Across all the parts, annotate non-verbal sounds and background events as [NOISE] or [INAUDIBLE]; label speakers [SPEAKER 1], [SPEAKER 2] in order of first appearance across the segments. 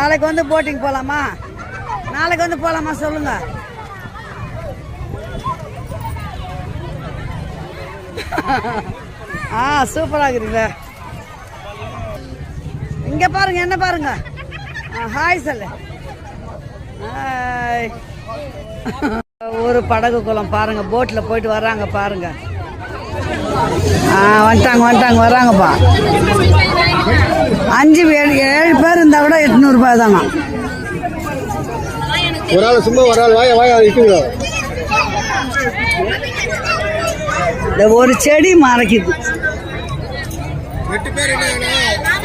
[SPEAKER 1] நாளைக்கு வந்து போட்டிங் போகலாமா நாளைக்கு வந்து போகலாமா சொல்லுங்க. [LAUGHS] ஆ சூப்பராக இருக்குதுங்க இங்கே பாருங்க என்ன பாருங்க? ஆ, ஹாய் சொல்லு. ஹாய் [LAUGHS] ஒரு படகு குளம் பாருங்க போட்டில் போயிட்டு வர்றாங்க பாருங்க. ஆ வந்துட்டாங்க வந்துட்டாங்க வர்றாங்கப்பா. அஞ்சு ஏழு ஏழு பேர் இருந்தால் கூட எட்நூறுபா தானா
[SPEAKER 2] ஒரு ஆள் சும்மா ஒரு ஆள் வாய வாய இட்டுங்களா
[SPEAKER 1] ஒரு செடி மறைக்குது.
[SPEAKER 2] எட்டு பேர் என்ன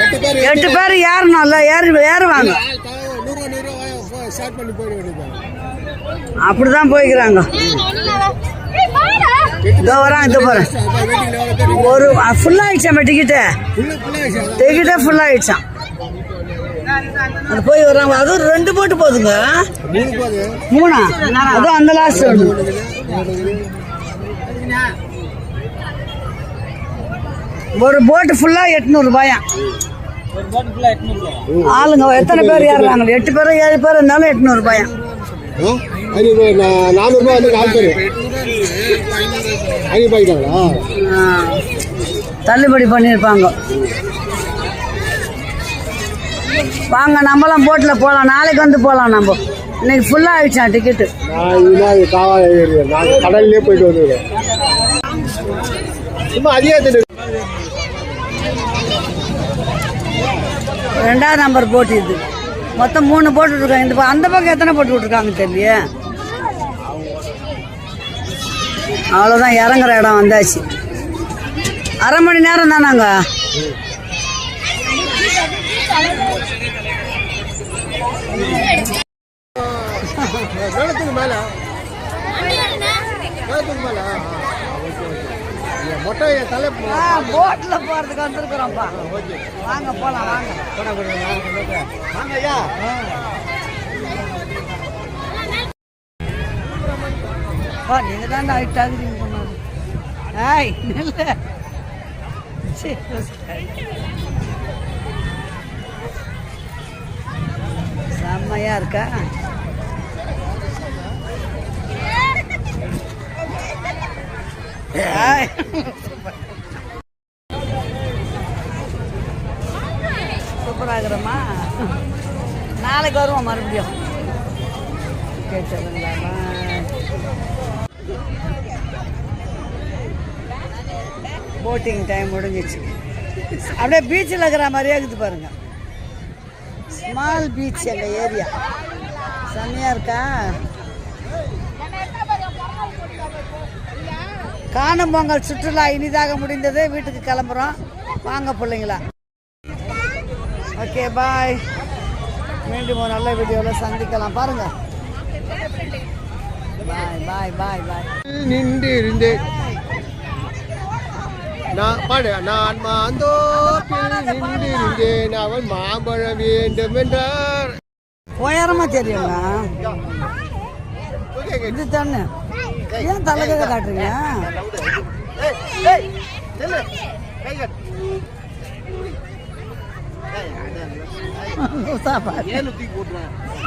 [SPEAKER 2] எட்டு பேர்
[SPEAKER 1] எட்டு பேர் ஏறணும்ல ஏறி ஏறுவாங்க. அப்படிதான் போய்க்கிறாங்க. இதோ வரான் இதோ போறேன்
[SPEAKER 2] வெயிட்டிங் எவ்வளோ பேர்
[SPEAKER 1] ஒரு ஃபுல்லாக டிக்கெட்டு டிக்கெட்டே ஃபுல்லாக ஆயிடுச்சான் அது போய் வர்றாங்க. அதுவும் ரெண்டு போட்டு போகுதுங்க
[SPEAKER 2] மூணா?
[SPEAKER 1] அதுவும் அந்த லாஸ்ட் ஒன்று ஒரு போட்டு ஃபுல்லாக எட்நூறுபாயா ஆளுங்க எத்தனை பேர் ஏறுறாங்க? எட்டு பேரும் ஏழு பேர் இருந்தாலும் எட்நூறுபாயா
[SPEAKER 2] நான் நானூறுரூவா வந்து நாலு பேர். ஐநூறுரூவா ஆகிட்டாங்களா
[SPEAKER 1] தள்ளுபடி பண்ணியிருப்பாங்க. வாங்க நம்மளாம் போட்டில் போகலாம் நாளைக்கு வந்து போகலாம் நம்ம. இன்னைக்கு ஃபுல்லாக ஆயிடுச்சான் டிக்கெட்டு
[SPEAKER 2] நான் இதுதான் காவா ஏறிடுவேன். நான் கடல்லே போயிட்டு வந்துடுவேன். சும்மா அதிகம்
[SPEAKER 1] ரெண்டாவது நம்பர் போட்டு இது. மொத்தம் மூணு போட்டுருக்காங்க இந்த அந்த பக்கம் எத்தனை போட்டு விட்ருக்காங்க தெரியல அவ்வளோதான் இறங்குற இடம் வந்தாச்சு. அரை மணி நேரம் தானாங்க
[SPEAKER 2] மேலே. மேலே. மொட்டை தலை
[SPEAKER 1] போட்டில் போகிறதுக்கு வந்துருக்குறோம்ப்பா. வாங்க போகலாம் வாங்க.
[SPEAKER 2] வாங்க ஐயா
[SPEAKER 1] ஓ நீங்கள் தான் ஹைட் ஆகுறீங்க போனாரு ஏய் நில்ல. சரி, செம்மையா இருக்கா? ஏய். சூப்பராக இருக்கிறோமா நாளைக்கு வருவோம் மறுபடியும். போட்டிங் டைம் முடிஞ்சிச்சு. அப்படியே பீச்சில் இருக்கிற மாதிரியே இருக்குது பாருங்க. ஸ்மால் பீச் எங்கள் ஏரியா. செம்மையாக இருக்கா? காணும் பொங்கல் சுற்றுலா இனிதாக முடிந்தது. வீட்டுக்கு கிளம்புறோம். வாங்க பிள்ளைங்களா. ஓகே பாய் மீண்டும் ஒரு நல்ல வீடியோவில் சந்திக்கலாம். பாருங்க. பாய் பாய் பாய் பாய்
[SPEAKER 2] நின்றிருந்தேன். நான் பாடு நான் மாந்தோப்பில் அவன் மாம்பழம் வேண்டும் என்றார்
[SPEAKER 1] உயரமா தெரியுங்க இது தானே? ஏன் தலைக்க காட்டுறீங்க?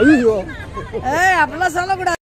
[SPEAKER 2] ஐயோ.
[SPEAKER 1] ஏய் அப்படிலாம் சொல்லக்கூடாது.